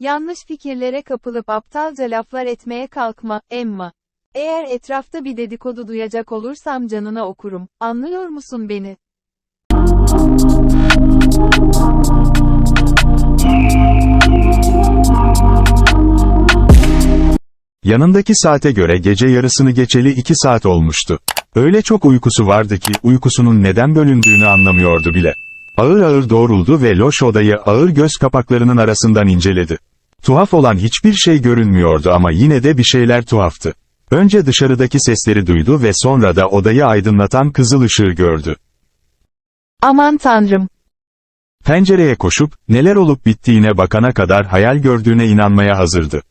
Yanlış fikirlere kapılıp aptalca laflar etmeye kalkma, Emma. Eğer etrafta bir dedikodu duyacak olursam canına okurum. Anlıyor musun beni? Yanındaki saate göre gece yarısını geçeli iki saat olmuştu. Öyle çok uykusu vardı ki uykusunun neden bölündüğünü anlamıyordu bile. Ağır ağır doğruldu ve loş odayı ağır göz kapaklarının arasından inceledi. Tuhaf olan hiçbir şey görünmüyordu ama yine de bir şeyler tuhaftı. Önce dışarıdaki sesleri duydu ve sonra da odayı aydınlatan kızıl ışığı gördü. Aman tanrım. Pencereye koşup, neler olup bittiğine bakana kadar hayal gördüğüne inanmaya hazırdı.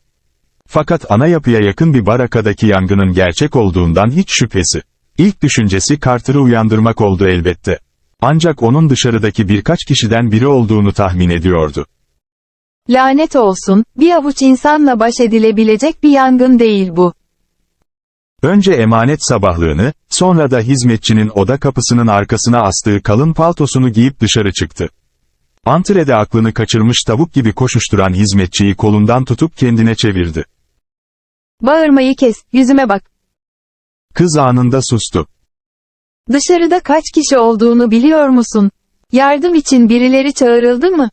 Fakat ana yapıya yakın bir barakadaki yangının gerçek olduğundan hiç şüphesi. İlk düşüncesi Carter'ı uyandırmak oldu elbette. Ancak onun dışarıdaki birkaç kişiden biri olduğunu tahmin ediyordu. Lanet olsun, bir avuç insanla baş edilebilecek bir yangın değil bu. Önce emanet sabahlığını, sonra da hizmetçinin oda kapısının arkasına astığı kalın paltosunu giyip dışarı çıktı. Antrede aklını kaçırmış tavuk gibi koşuşturan hizmetçiyi kolundan tutup kendine çevirdi. Bağırmayı kes, yüzüme bak. Kız anında sustu. Dışarıda kaç kişi olduğunu biliyor musun? Yardım için birileri çağrıldı mı?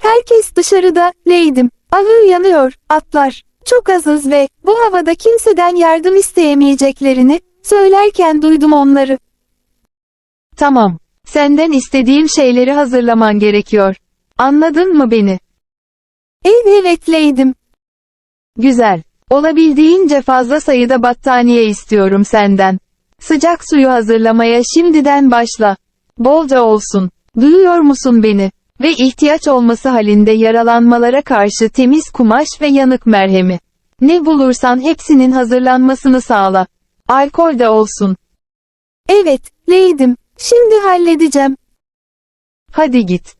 Herkes dışarıda, Leydim. Ahır yanıyor, atlar. Çok azız ve, bu havada kimseden yardım isteyemeyeceklerini, söylerken duydum onları. Tamam. Senden istediğim şeyleri hazırlaman gerekiyor. Anladın mı beni? Evet evet Leydim. Güzel. Olabildiğince fazla sayıda battaniye istiyorum senden. Sıcak suyu hazırlamaya şimdiden başla. Bolca olsun. Duyuyor musun beni? Ve ihtiyaç olması halinde yaralanmalara karşı temiz kumaş ve yanık merhemi. Ne bulursan hepsinin hazırlanmasını sağla. Alkol de olsun. Evet, Leydim. Şimdi halledeceğim. Hadi git.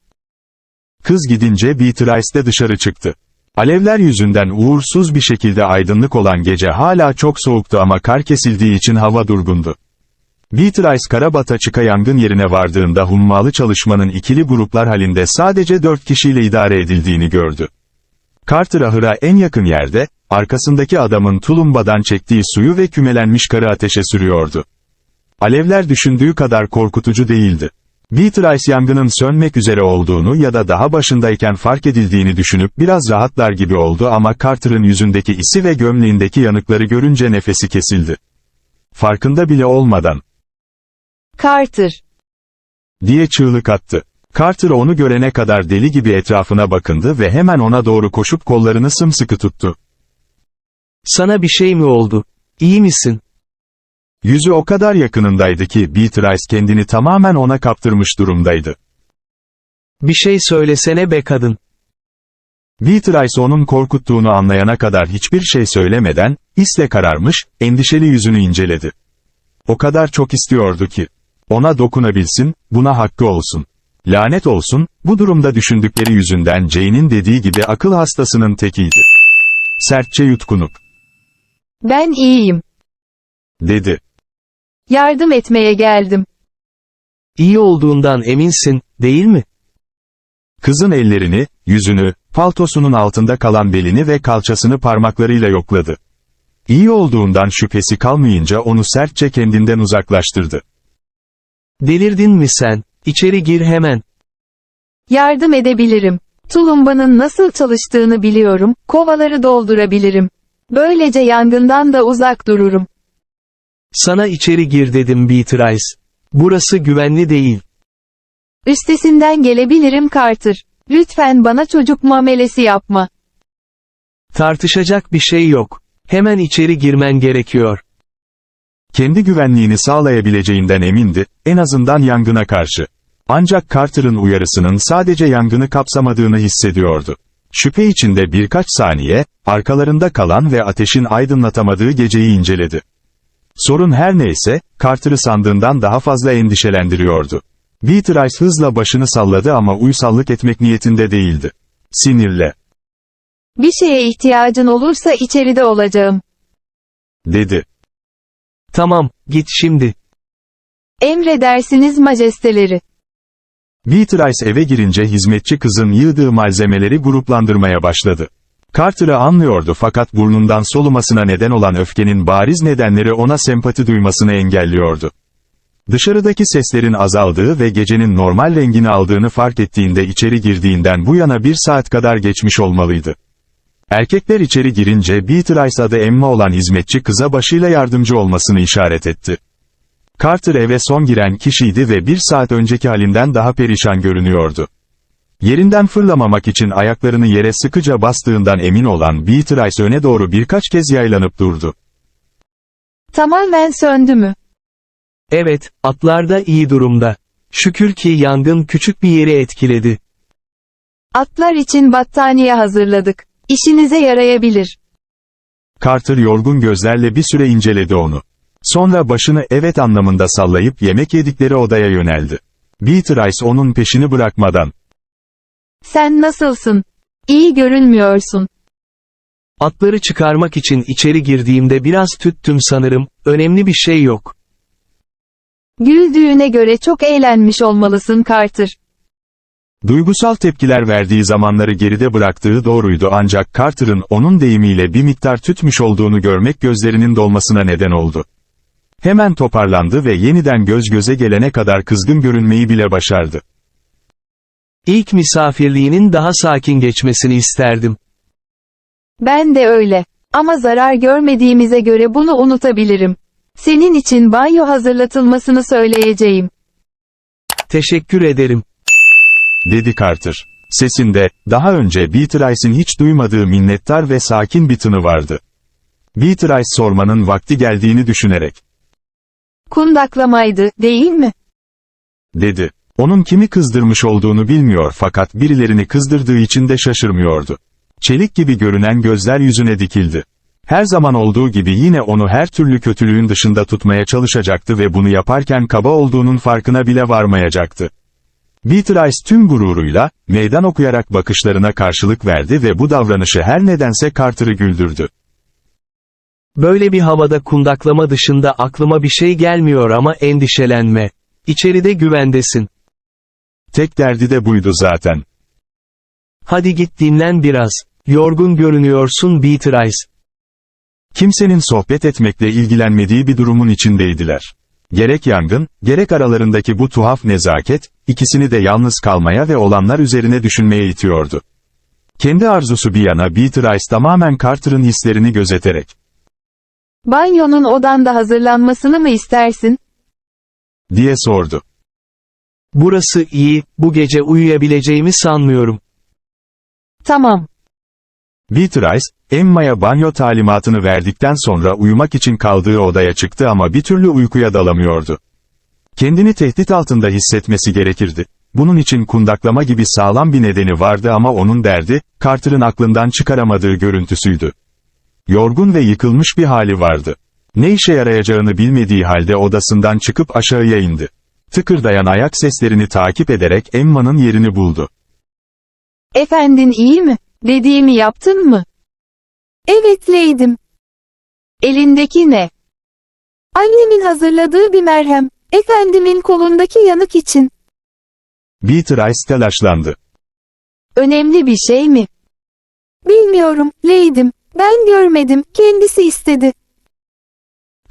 Kız gidince Beatrice de dışarı çıktı. Alevler yüzünden uğursuz bir şekilde aydınlık olan gece hala çok soğuktu ama kar kesildiği için hava durgundu. Beatrice Karabat'a çıka yangın yerine vardığında hummalı çalışmanın ikili gruplar halinde sadece dört kişiyle idare edildiğini gördü. Carter ahıra en yakın yerde, arkasındaki adamın tulumbadan çektiği suyu ve kümelenmiş karı ateşe sürüyordu. Alevler düşündüğü kadar korkutucu değildi. Beatrice yangının sönmek üzere olduğunu ya da daha başındayken fark edildiğini düşünüp biraz rahatlar gibi oldu ama Carter'ın yüzündeki isi ve gömleğindeki yanıkları görünce nefesi kesildi. Farkında bile olmadan, Carter. diye çığlık attı. Carter onu görene kadar deli gibi etrafına bakındı ve hemen ona doğru koşup kollarını sımsıkı tuttu. Sana bir şey mi oldu? İyi misin? Yüzü o kadar yakınındaydı ki Beatrice kendini tamamen ona kaptırmış durumdaydı. Bir şey söylesene be kadın. Beatrice onun korkuttuğunu anlayana kadar hiçbir şey söylemeden, isle kararmış, endişeli yüzünü inceledi. O kadar çok istiyordu ki, ona dokunabilsin, buna hakkı olsun. Lanet olsun, bu durumda düşündükleri yüzünden Jane'in dediği gibi akıl hastasının tekiydi. Sertçe yutkunup, Ben iyiyim. dedi. Yardım etmeye geldim. İyi olduğundan eminsin, değil mi? Kızın ellerini, yüzünü, paltosunun altında kalan belini ve kalçasını parmaklarıyla yokladı. İyi olduğundan şüphesi kalmayınca onu sertçe kendinden uzaklaştırdı. Delirdin mi sen? İçeri gir hemen. Yardım edebilirim. Tulumbanın nasıl çalıştığını biliyorum, kovaları doldurabilirim. Böylece yangından da uzak dururum. Sana içeri gir dedim Beatrice. Burası güvenli değil. Üstesinden gelebilirim Carter. Lütfen bana çocuk muamelesi yapma. Tartışacak bir şey yok. Hemen içeri girmen gerekiyor. Kendi güvenliğini sağlayabileceğinden emindi, en azından yangına karşı. Ancak Carter'ın uyarısının sadece yangını kapsamadığını hissediyordu. Şüphe içinde birkaç saniye, arkalarında kalan ve ateşin aydınlatamadığı geceyi inceledi. Sorun her neyse, Carter'ı sandığından daha fazla endişelendiriyordu. Beatrice hızla başını salladı ama uysallık etmek niyetinde değildi. Sinirle, Bir şeye ihtiyacın olursa içeride olacağım. dedi. Tamam, git şimdi. Emredersiniz majesteleri. Beatrice eve girince hizmetçi kızın yığdığı malzemeleri gruplandırmaya başladı. Carter'ı anlıyordu fakat burnundan solumasına neden olan öfkenin bariz nedenleri ona sempati duymasını engelliyordu. Dışarıdaki seslerin azaldığı ve gecenin normal rengini aldığını fark ettiğinde içeri girdiğinden bu yana bir saat kadar geçmiş olmalıydı. Erkekler içeri girince Beatrice adı Emma olan hizmetçi kıza başıyla yardımcı olmasını işaret etti. Carter eve son giren kişiydi ve bir saat önceki halinden daha perişan görünüyordu. Yerinden fırlamamak için ayaklarını yere sıkıca bastığından emin olan Beatrice öne doğru birkaç kez yaylanıp durdu. Tamamen söndü mü? Evet, atlar da iyi durumda. Şükür ki yangın küçük bir yeri etkiledi. Atlar için battaniye hazırladık. İşinize yarayabilir. Carter yorgun gözlerle bir süre inceledi onu. Sonra başını evet anlamında sallayıp yemek yedikleri odaya yöneldi. Beatrice onun peşini bırakmadan, Sen nasılsın? İyi görünmüyorsun. Atları çıkarmak için içeri girdiğimde biraz tüttüm sanırım, önemli bir şey yok. Güldüğüne göre çok eğlenmiş olmalısın Carter. Duygusal tepkiler verdiği zamanları geride bıraktığı doğruydu ancak Carter'ın onun deyimiyle bir miktar tütmüş olduğunu görmek gözlerinin dolmasına neden oldu. Hemen toparlandı ve yeniden göz göze gelene kadar kızgın görünmeyi bile başardı. İlk misafirliğinin daha sakin geçmesini isterdim. Ben de öyle. Ama zarar görmediğimize göre bunu unutabilirim. Senin için banyo hazırlatılmasını söyleyeceğim. Teşekkür ederim. dedi Carter. Sesinde, daha önce Beatrice'in hiç duymadığı minnettar ve sakin bir tını vardı. Beatrice sormanın vakti geldiğini düşünerek, Kundaklamaydı, değil mi? dedi. Onun kimi kızdırmış olduğunu bilmiyor fakat birilerini kızdırdığı için de şaşırmıyordu. Çelik gibi görünen gözler yüzüne dikildi. Her zaman olduğu gibi yine onu her türlü kötülüğün dışında tutmaya çalışacaktı ve bunu yaparken kaba olduğunun farkına bile varmayacaktı. Beatrice tüm gururuyla, meydan okuyarak bakışlarına karşılık verdi ve bu davranışı her nedense Carter'ı güldürdü. Böyle bir havada kundaklama dışında aklıma bir şey gelmiyor ama endişelenme. İçeride güvendesin. Tek derdi de buydu zaten. Hadi git dinlen biraz. Yorgun görünüyorsun Beatrice. Kimsenin sohbet etmekle ilgilenmediği bir durumun içindeydiler. Gerek yangın, gerek aralarındaki bu tuhaf nezaket, ikisini de yalnız kalmaya ve olanlar üzerine düşünmeye itiyordu. Kendi arzusu bir yana Beatrice tamamen Carter'ın hislerini gözeterek, Banyonun odanda hazırlanmasını mı istersin? diye sordu. Burası iyi, bu gece uyuyabileceğimi sanmıyorum. Tamam. Beatrice, Emma'ya banyo talimatını verdikten sonra uyumak için kaldığı odaya çıktı ama bir türlü uykuya dalamıyordu. Kendini tehdit altında hissetmesi gerekirdi. Bunun için kundaklama gibi sağlam bir nedeni vardı ama onun derdi, Carter'ın aklından çıkaramadığı görüntüsüydü. Yorgun ve yıkılmış bir hali vardı. Ne işe yarayacağını bilmediği halde odasından çıkıp aşağıya indi. Tıkırdayan ayak seslerini takip ederek Emma'nın yerini buldu. Efendin iyi mi? Dediğimi yaptın mı? Evet Leydim. Elindeki ne? Annemin hazırladığı bir merhem. Efendimin kolundaki yanık için. Beatrice telaşlandı. Önemli bir şey mi? Bilmiyorum, Leydim. Ben görmedim, kendisi istedi.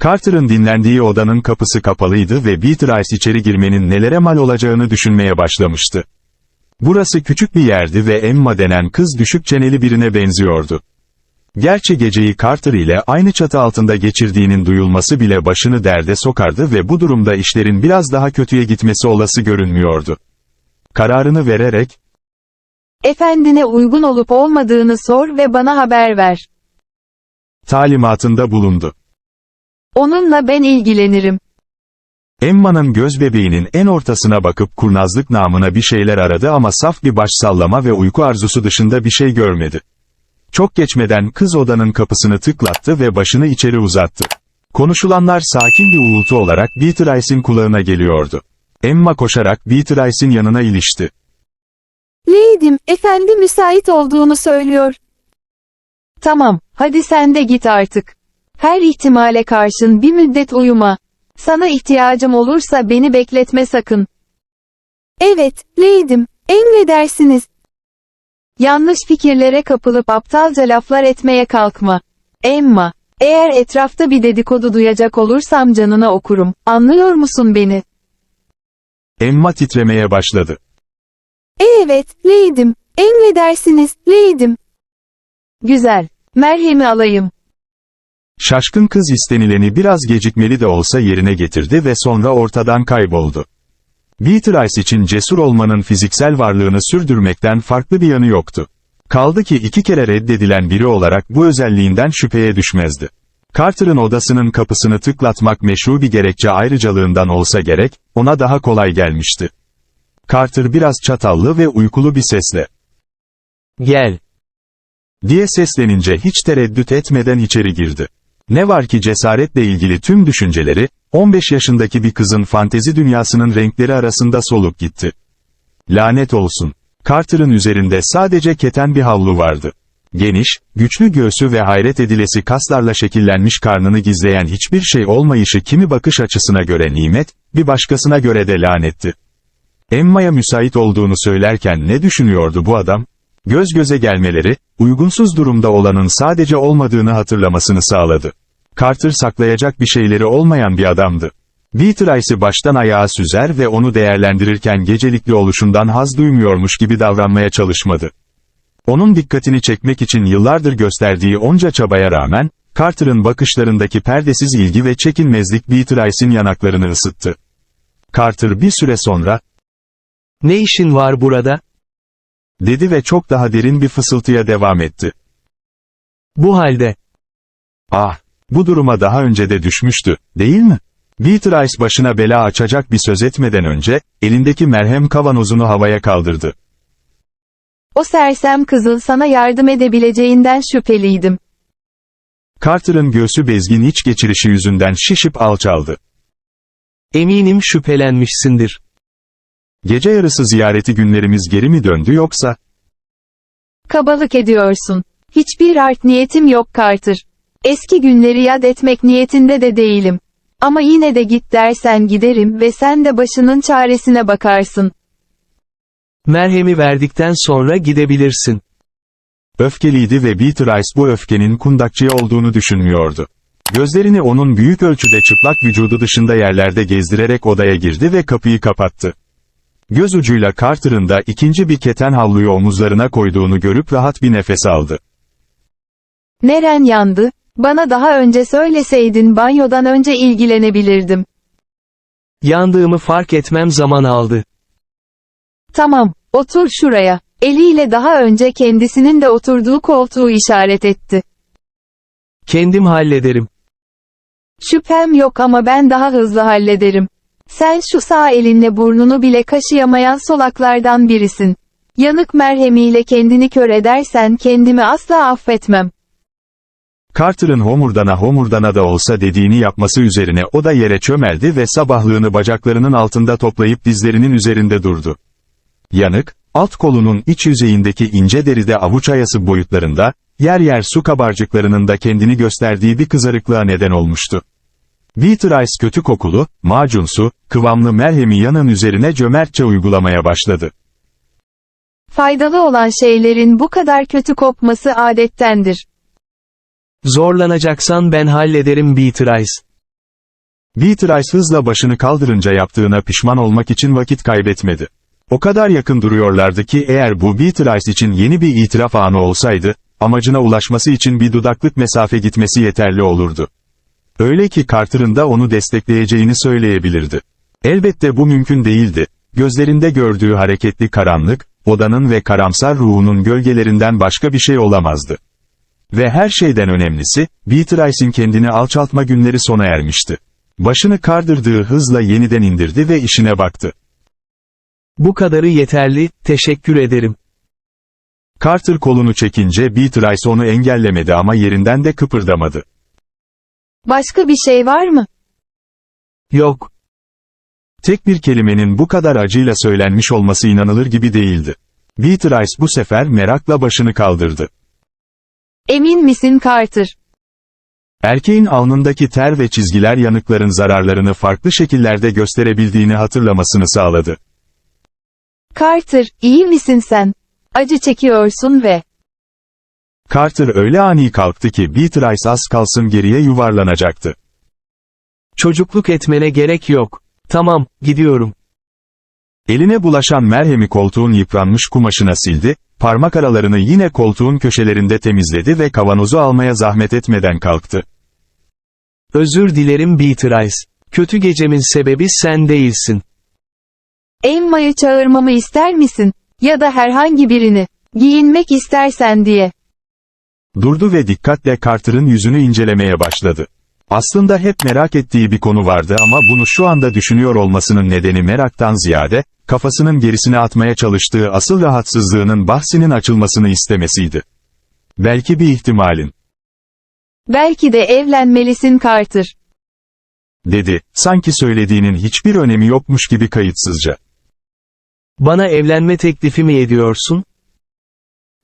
Carter'ın dinlendiği odanın kapısı kapalıydı ve Beatrice içeri girmenin nelere mal olacağını düşünmeye başlamıştı. Burası küçük bir yerdi ve Emma denen kız düşük çeneli birine benziyordu. Gerçi geceyi Carter ile aynı çatı altında geçirdiğinin duyulması bile başını derde sokardı ve bu durumda işlerin biraz daha kötüye gitmesi olası görünmüyordu. Kararını vererek, Efendine uygun olup olmadığını sor ve bana haber ver. talimatında bulundu. Onunla ben ilgilenirim. Emma'nın göz bebeğinin en ortasına bakıp kurnazlık namına bir şeyler aradı ama saf bir baş sallama ve uyku arzusu dışında bir şey görmedi. Çok geçmeden kız odanın kapısını tıklattı ve başını içeri uzattı. Konuşulanlar sakin bir uğultu olarak Beatrice'in kulağına geliyordu. Emma koşarak Beatrice'in yanına ilişti. Leydim, efendi müsait olduğunu söylüyor. Tamam, hadi sen de git artık. Her ihtimale karşın bir müddet uyuma. Sana ihtiyacım olursa beni bekletme sakın. Evet, Leydim. Emredersiniz. Yanlış fikirlere kapılıp aptalca laflar etmeye kalkma. Emma, eğer etrafta bir dedikodu duyacak olursam canına okurum. Anlıyor musun beni? Emma titremeye başladı. Evet, Leydim. Emredersiniz, Leydim. Güzel. Merhemi alayım. Şaşkın kız istenileni biraz gecikmeli de olsa yerine getirdi ve sonra ortadan kayboldu. Beatrice için cesur olmanın fiziksel varlığını sürdürmekten farklı bir yanı yoktu. Kaldı ki iki kere reddedilen biri olarak bu özelliğinden şüpheye düşmezdi. Carter'ın odasının kapısını tıklatmak meşru bir gerekçe ayrıcalığından olsa gerek, ona daha kolay gelmişti. Carter biraz çatallı ve uykulu bir sesle, Gel. diye seslenince hiç tereddüt etmeden içeri girdi. Ne var ki cesaretle ilgili tüm düşünceleri, 15 yaşındaki bir kızın fantezi dünyasının renkleri arasında solup gitti. Lanet olsun. Carter'ın üzerinde sadece keten bir havlu vardı. Geniş, güçlü göğsü ve hayret edilesi kaslarla şekillenmiş karnını gizleyen hiçbir şey olmayışı kimi bakış açısına göre nimet, bir başkasına göre de lanetti. Emma'ya müsait olduğunu söylerken ne düşünüyordu bu adam? Göz göze gelmeleri, uygunsuz durumda olanın sadece olmadığını hatırlamasını sağladı. Carter saklayacak bir şeyleri olmayan bir adamdı. Beatrice'ı baştan ayağa süzer ve onu değerlendirirken gecelikli oluşundan haz duymuyormuş gibi davranmaya çalışmadı. Onun dikkatini çekmek için yıllardır gösterdiği onca çabaya rağmen, Carter'ın bakışlarındaki perdesiz ilgi ve çekinmezlik Beatrice'in yanaklarını ısıttı. Carter bir süre sonra, Ne işin var burada? Dedi ve çok daha derin bir fısıltıya devam etti. Bu halde. Ah, bu duruma daha önce de düşmüştü, değil mi? Beatrice başına bela açacak bir söz etmeden önce, elindeki merhem kavanozunu havaya kaldırdı. O sersem kızıl sana yardım edebileceğinden şüpheliydim. Carter'ın göğsü bezgin iç geçirişi yüzünden şişip alçaldı. Eminim şüphelenmişsindir. Gece yarısı ziyareti günlerimiz geri mi döndü yoksa? Kabalık ediyorsun. Hiçbir art niyetim yok Carter. Eski günleri yad etmek niyetinde de değilim. Ama yine de git dersen giderim ve sen de başının çaresine bakarsın. Merhemi verdikten sonra gidebilirsin. Öfkeliydi ve Beatrice bu öfkenin kundakçıya olduğunu düşünmüyordu. Gözlerini onun büyük ölçüde çıplak vücudu dışında yerlerde gezdirerek odaya girdi ve kapıyı kapattı. Göz ucuyla Carter'ın da ikinci bir keten havluyu omuzlarına koyduğunu görüp rahat bir nefes aldı. Neren yandı? Bana daha önce söyleseydin banyodan önce ilgilenebilirdim. Yandığımı fark etmem zaman aldı. Tamam, otur şuraya. Eliyle daha önce kendisinin de oturduğu koltuğu işaret etti. Kendim hallederim. Şüphem yok ama ben daha hızlı hallederim. Sen şu sağ elinle burnunu bile kaşıyamayan solaklardan birisin. Yanık merhemiyle kendini kör edersen kendimi asla affetmem. Carter'ın homurdana homurdana da olsa dediğini yapması üzerine o da yere çömeldi ve sabahlığını bacaklarının altında toplayıp dizlerinin üzerinde durdu. Yanık, alt kolunun iç yüzeyindeki ince deride avuç ayası boyutlarında, yer yer su kabarcıklarının da kendini gösterdiği bir kızarıklığa neden olmuştu. Beatrice kötü kokulu, macunsu, kıvamlı merhemi yanın üzerine cömertçe uygulamaya başladı. Faydalı olan şeylerin bu kadar kötü kopması adettendir. Zorlanacaksan ben hallederim Beatrice. Beatrice hızla başını kaldırınca yaptığına pişman olmak için vakit kaybetmedi. O kadar yakın duruyorlardı ki eğer bu Beatrice için yeni bir itiraf anı olsaydı, amacına ulaşması için bir dudaklık mesafe gitmesi yeterli olurdu. Öyle ki Carter'ın da onu destekleyeceğini söyleyebilirdi. Elbette bu mümkün değildi. Gözlerinde gördüğü hareketli karanlık, odanın ve karamsar ruhunun gölgelerinden başka bir şey olamazdı. Ve her şeyden önemlisi, Beatrice'in kendini alçaltma günleri sona ermişti. Başını kardırdığı hızla yeniden indirdi ve işine baktı. Bu kadarı yeterli, teşekkür ederim. Carter kolunu çekince Beatrice onu engellemedi ama yerinden de kıpırdamadı. Başka bir şey var mı? Yok. Tek bir kelimenin bu kadar acıyla söylenmiş olması inanılır gibi değildi. Beatrice bu sefer merakla başını kaldırdı. Emin misin Carter? Erkeğin alnındaki ter ve çizgiler yanıkların zararlarını farklı şekillerde gösterebildiğini hatırlamasını sağladı. Carter, iyi misin sen? Acı çekiyorsun ve... Carter öyle ani kalktı ki Beatrice az kalsın geriye yuvarlanacaktı. Çocukluk etmene gerek yok. Tamam, gidiyorum. Eline bulaşan merhemi koltuğun yıpranmış kumaşına sildi, parmak aralarını yine koltuğun köşelerinde temizledi ve kavanozu almaya zahmet etmeden kalktı. Özür dilerim Beatrice. Kötü gecemin sebebi sen değilsin. Emma'yı çağırmamı ister misin? Ya da herhangi birini. Giyinmek istersen diye. Durdu ve dikkatle Carter'ın yüzünü incelemeye başladı. Aslında hep merak ettiği bir konu vardı ama bunu şu anda düşünüyor olmasının nedeni meraktan ziyade, kafasının gerisine atmaya çalıştığı asıl rahatsızlığının bahsinin açılmasını istemesiydi. Belki bir ihtimalin, Belki de evlenmelisin Carter. dedi, sanki söylediğinin hiçbir önemi yokmuş gibi kayıtsızca. Bana evlenme teklifi mi ediyorsun?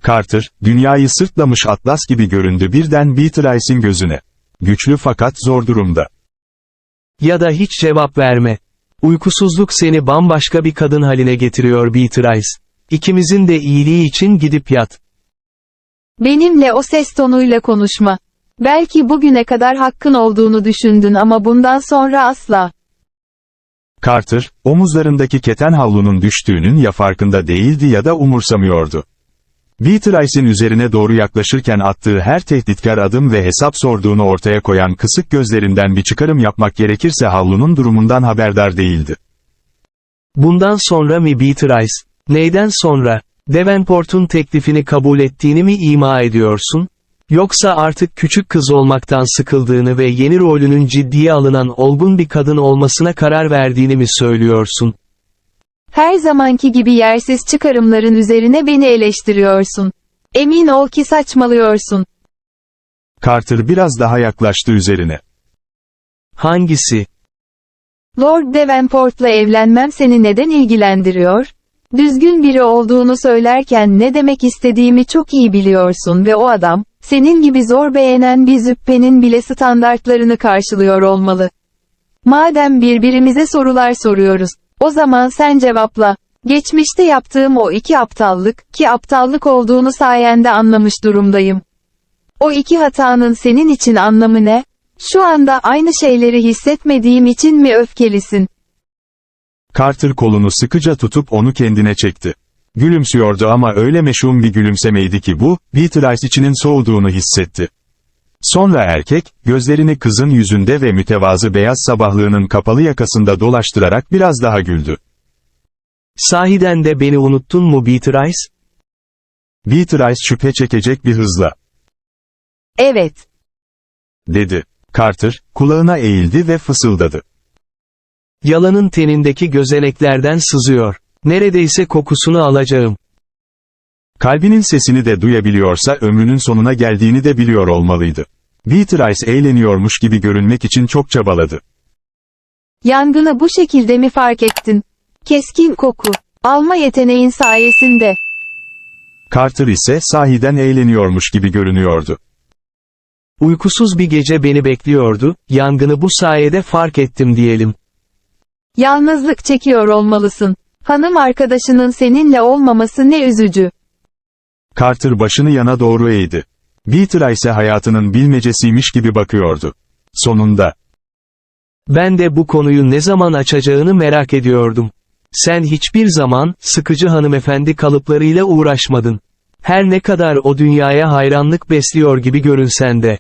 Carter, dünyayı sırtlamış atlas gibi göründü birden Beatrice'in gözüne. Güçlü fakat zor durumda. Ya da hiç cevap verme. Uykusuzluk seni bambaşka bir kadın haline getiriyor Beatrice. İkimizin de iyiliği için gidip yat. Benimle o ses tonuyla konuşma. Belki bugüne kadar hakkın olduğunu düşündün ama bundan sonra asla. Carter, omuzlarındaki keten havlunun düştüğünün ya farkında değildi ya da umursamıyordu. Beatrice'in üzerine doğru yaklaşırken attığı her tehditkar adım ve hesap sorduğunu ortaya koyan kısık gözlerinden bir çıkarım yapmak gerekirse havlunun durumundan haberdar değildi. Bundan sonra mı Beatrice? Neyden sonra? Davenport'un teklifini kabul ettiğini mi ima ediyorsun? Yoksa artık küçük kız olmaktan sıkıldığını ve yeni rolünün ciddiye alınan olgun bir kadın olmasına karar verdiğini mi söylüyorsun? Her zamanki gibi yersiz çıkarımların üzerine beni eleştiriyorsun. Emin ol ki saçmalıyorsun. Carter biraz daha yaklaştı üzerine. Hangisi? Lord Davenport'la evlenmem seni neden ilgilendiriyor? Düzgün biri olduğunu söylerken ne demek istediğimi çok iyi biliyorsun ve o adam, senin gibi zor beğenen bir züppenin bile standartlarını karşılıyor olmalı. Madem birbirimize sorular soruyoruz, o zaman sen cevapla. Geçmişte yaptığım o iki aptallık, ki aptallık olduğunu sayende anlamış durumdayım. O iki hatanın senin için anlamı ne? Şu anda aynı şeyleri hissetmediğim için mi öfkelisin? Carter kolunu sıkıca tutup onu kendine çekti. Gülümsüyordu ama öyle meşhum bir gülümsemeydi ki bu, Beatrice içinin soğuduğunu hissetti. Sonra erkek, gözlerini kızın yüzünde ve mütevazı beyaz sabahlığının kapalı yakasında dolaştırarak biraz daha güldü. Sahiden de beni unuttun mu Beatrice? Beatrice şüphe çekecek bir hızla, Evet. dedi. Carter, kulağına eğildi ve fısıldadı. Yalanın tenindeki gözeneklerden sızıyor. Neredeyse kokusunu alacağım. Kalbinin sesini de duyabiliyorsa ömrünün sonuna geldiğini de biliyor olmalıydı. Beatrice eğleniyormuş gibi görünmek için çok çabaladı. Yangını bu şekilde mi fark ettin? Keskin koku. Alma yeteneğin sayesinde. Carter ise sahiden eğleniyormuş gibi görünüyordu. Uykusuz bir gece beni bekliyordu, yangını bu sayede fark ettim diyelim. Yalnızlık çekiyor olmalısın. Hanım arkadaşının seninle olmaması ne üzücü. Carter başını yana doğru eğdi. Beatrice hayatının bilmecesiymiş gibi bakıyordu. Sonunda, Ben de bu konuyu ne zaman açacağını merak ediyordum. Sen hiçbir zaman, sıkıcı hanımefendi kalıplarıyla uğraşmadın. Her ne kadar o dünyaya hayranlık besliyor gibi görünsen de.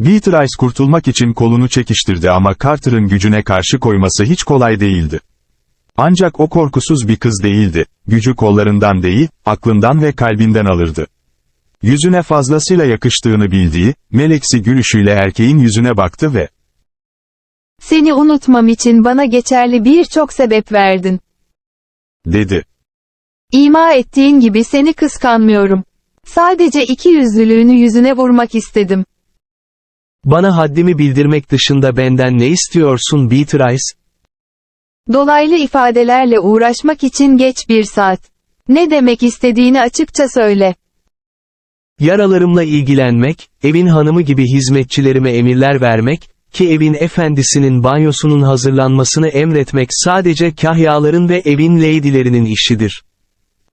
Beatrice kurtulmak için kolunu çekiştirdi ama Carter'ın gücüne karşı koyması hiç kolay değildi. Ancak o korkusuz bir kız değildi, gücü kollarından değil, aklından ve kalbinden alırdı. Yüzüne fazlasıyla yakıştığını bildiği, meleksi gülüşüyle erkeğin yüzüne baktı ve, Seni unutmam için bana geçerli birçok sebep verdin. dedi. İma ettiğin gibi seni kıskanmıyorum. Sadece iki yüzlülüğünü yüzüne vurmak istedim. Bana haddimi bildirmek dışında benden ne istiyorsun Beatrice? Dolaylı ifadelerle uğraşmak için geç bir saat. Ne demek istediğini açıkça söyle. Yaralarımla ilgilenmek, evin hanımı gibi hizmetçilerime emirler vermek, ki evin efendisinin banyosunun hazırlanmasını emretmek sadece kahyaların ve evin lady'lerinin işidir.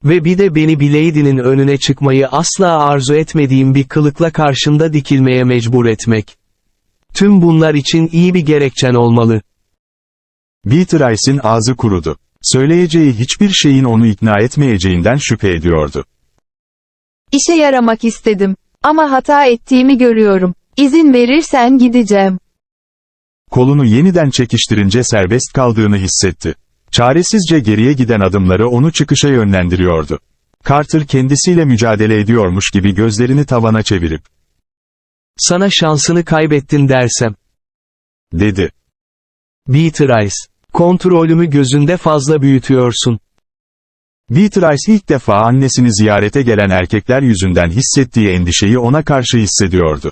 Ve bir de beni bir lady'nin önüne çıkmayı asla arzu etmediğim bir kılıkla karşında dikilmeye mecbur etmek. Tüm bunlar için iyi bir gerekçen olmalı. Beatrice'in ağzı kurudu. Söyleyeceği hiçbir şeyin onu ikna etmeyeceğinden şüphe ediyordu. İşe yaramak istedim. Ama hata ettiğimi görüyorum. İzin verirsen gideceğim. Kolunu yeniden çekiştirince serbest kaldığını hissetti. Çaresizce geriye giden adımları onu çıkışa yönlendiriyordu. Carter kendisiyle mücadele ediyormuş gibi gözlerini tavana çevirip, Sana şansını kaybettin dersem. dedi. Beatrice. Kontrolümü gözünde fazla büyütüyorsun. Beatrice ilk defa annesini ziyarete gelen erkekler yüzünden hissettiği endişeyi ona karşı hissediyordu.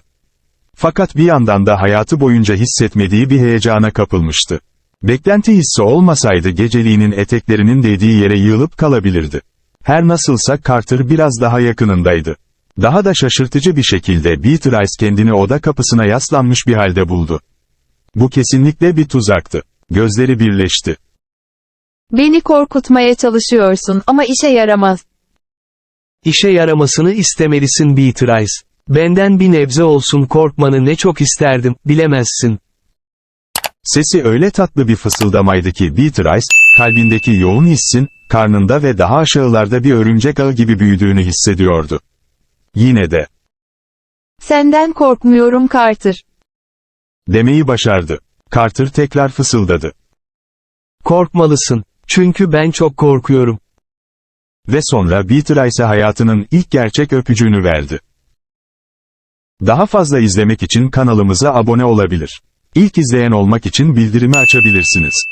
Fakat bir yandan da hayatı boyunca hissetmediği bir heyecana kapılmıştı. Beklenti hissi olmasaydı geceliğinin eteklerinin değdiği yere yığılıp kalabilirdi. Her nasılsa Carter biraz daha yakınındaydı. Daha da şaşırtıcı bir şekilde Beatrice kendini oda kapısına yaslanmış bir halde buldu. Bu kesinlikle bir tuzaktı. Gözleri birleşti. Beni korkutmaya çalışıyorsun ama işe yaramaz. İşe yaramasını istemelisin Beatrice. Benden bir nebze olsun korkmanı ne çok isterdim, bilemezsin. Sesi öyle tatlı bir fısıldamaydı ki Beatrice, kalbindeki yoğun hissin, karnında ve daha aşağılarda bir örümcek ağı gibi büyüdüğünü hissediyordu. Yine de, Senden korkmuyorum Carter. demeyi başardı. Carter tekrar fısıldadı. Korkmalısın. Çünkü ben çok korkuyorum. Ve sonra Beatrice'e hayatının ilk gerçek öpücüğünü verdi. Daha fazla izlemek için kanalımıza abone olabilir. İlk izleyen olmak için bildirimi açabilirsiniz.